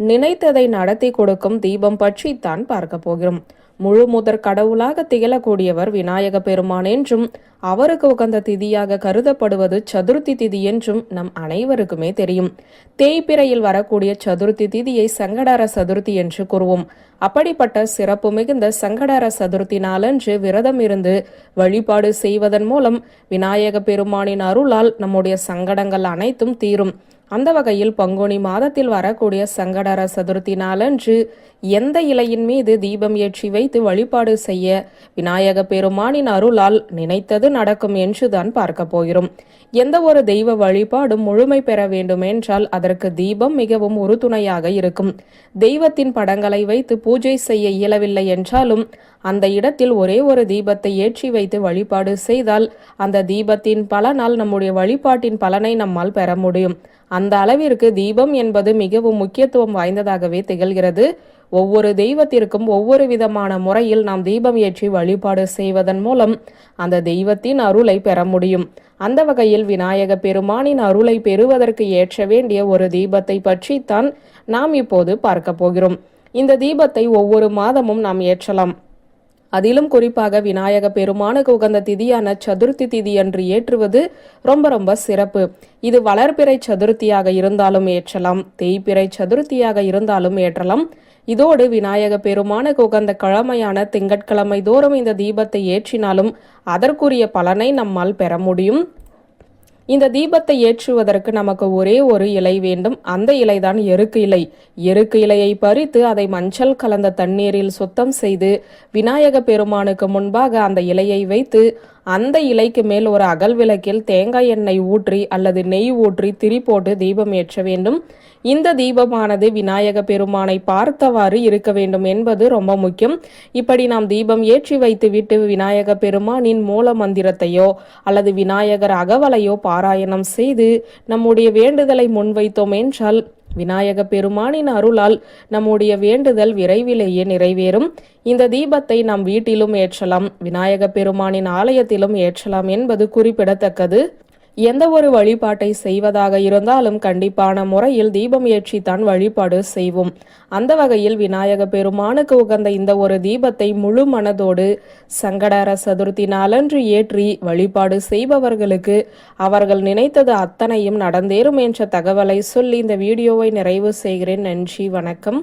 நினைத்ததை நடத்தி கொடுக்கும் தீபம் பற்றி தான் பார்க்க போகிறோம். முழு முதற் கடவுளாக திகழக்கூடியவர் விநாயக பெருமான் என்றும் அவருக்கு உகந்த திதியாக கருதப்படுவது சதுர்த்தி திதி என்றும் நம் அனைவருக்குமே தெரியும். தேய்பிறையில் வரக்கூடிய சதுர்த்தி திதியை சங்கடார சதுர்த்தி என்று கூறுவோம். அப்படிப்பட்ட சிறப்பு மிகுந்த சங்கடார சதுர்த்தி நாளன்று விரதம் இருந்து வழிபாடு செய்வதன் மூலம் விநாயக பெருமானின் அருளால் நம்முடைய சங்கடங்கள் அனைத்தும் தீரும். அந்த வகையில் பங்குனி மாதத்தில் வரக்கூடிய சங்கடர சதுர்த்தி நாளன்று எந்த இலையின் மீது தீபம் ஏற்றி வைத்து வழிபாடு செய்ய விநாயக பெருமானின் அருளால் நினைத்தது நடக்கும் என்றுதான் பார்க்க போகிறோம். எந்த ஒரு தெய்வ வழிபாடும் முழுமை பெற வேண்டும் என்றால் அதற்கு தீபம் மிகவும் உறுதுணையாக இருக்கும். தெய்வத்தின் படங்களை வைத்து பூஜை செய்ய இயலவில்லை என்றாலும் அந்த இடத்தில் ஒரே ஒரு தீபத்தை ஏற்றி வைத்து வழிபாடு செய்தால் அந்த தீபத்தின் பலனால் நம்முடைய வழிபாட்டின் பலனை நம்மால் பெற முடியும். அந்த அளவிற்கு தீபம் என்பது மிகவும் முக்கியத்துவம் வாய்ந்ததாகவே திகழ்கிறது. ஒவ்வொரு தெய்வத்திற்கும் ஒவ்வொரு விதமான முறையில் நாம் தீபம் ஏற்றி வழிபாடு செய்வதன் மூலம் அந்த தெய்வத்தின் அருளை பெற முடியும். அந்த வகையில் விநாயக பெருமானின் அருளை பெறுவதற்கு ஏற்ற வேண்டிய ஒரு தீபத்தை பற்றித்தான் நாம் இப்போது பார்க்க போகிறோம். இந்த தீபத்தை ஒவ்வொரு மாதமும் நாம் ஏற்றலாம். அதிலும் குறிப்பாக விநாயக பெருமானுக்கு உகந்த திதியான சதுர்த்தி திதி அன்று ஏற்றுவது ரொம்ப ரொம்ப சிறப்பு. இது வளர்பிறை சதுர்த்தியாக இருந்தாலும் ஏற்றலாம் தேய்பிறை சதுர்த்தியாக இருந்தாலும் ஏற்றலாம். இதோடு விநாயக பெருமானுக்கு உகந்த கிழமையான திங்கட்கிழமை தோறும் இந்த தீபத்தை ஏற்றினாலும் அதற்குரிய பலனை நம்மால் பெற முடியும். இந்த தீபத்தை ஏற்றுவதற்கு நமக்கு ஒரே ஒரு இலை வேண்டும். அந்த இலைதான் எருக்கு இலை. எருக்கு இலையை பறித்து அதை மஞ்சள் கலந்த தண்ணீரில் சுத்தம் செய்து விநாயக பெருமானுக்கு முன்பாக அந்த இலையை வைத்து அந்த இலைக்கு மேல் ஒரு அகல் விளக்கில் தேங்காய் எண்ணெய் ஊற்றி அல்லது நெய் ஊற்றி திரி போட்டு தீபம் ஏற்ற வேண்டும். இந்த தீபமானது விநாயக பெருமானை பார்த்தவாறு இருக்க வேண்டும் என்பது ரொம்ப முக்கியம். இப்படி நாம் தீபம் ஏற்றி வைத்து விட்டு விநாயக பெருமானின் மூல மந்திரத்தையோ அல்லது விநாயகர் அகவலையோ பாராயணம் செய்து நம்முடைய வேண்டுதலை முன்வைத்தோம் என்றால் விநாயக பெருமானின் அருளால் நம்முடைய வேண்டுதல் விரைவிலேயே நிறைவேறும். இந்த தீபத்தை நம் வீட்டிலும் ஏற்றலாம். விநாயக பெருமானின் ஆலயத்திலும் ஏற்றலாம் என்பது குறிப்பிடத்தக்கது. எந்த ஒரு வழிபாட்டை செய்வதாக இருந்தாலும் கண்டிப்பான முறையில் தீபம் ஏற்றித்தான் வழிபாடு செய்வோம். அந்த வகையில் விநாயக பெருமானுக்கு உகந்த இந்த ஒரு தீபத்தை முழு மனதோடு சங்கடர சதுர்த்தி நாளன்று ஏற்றி வழிபாடு செய்பவர்களுக்கு அவர்கள் நினைத்தது அத்தனையும் நடந்தேறும் என்ற தகவலை சொல்லி இந்த வீடியோவை நிறைவு செய்கிறேன். நன்றி வணக்கம்.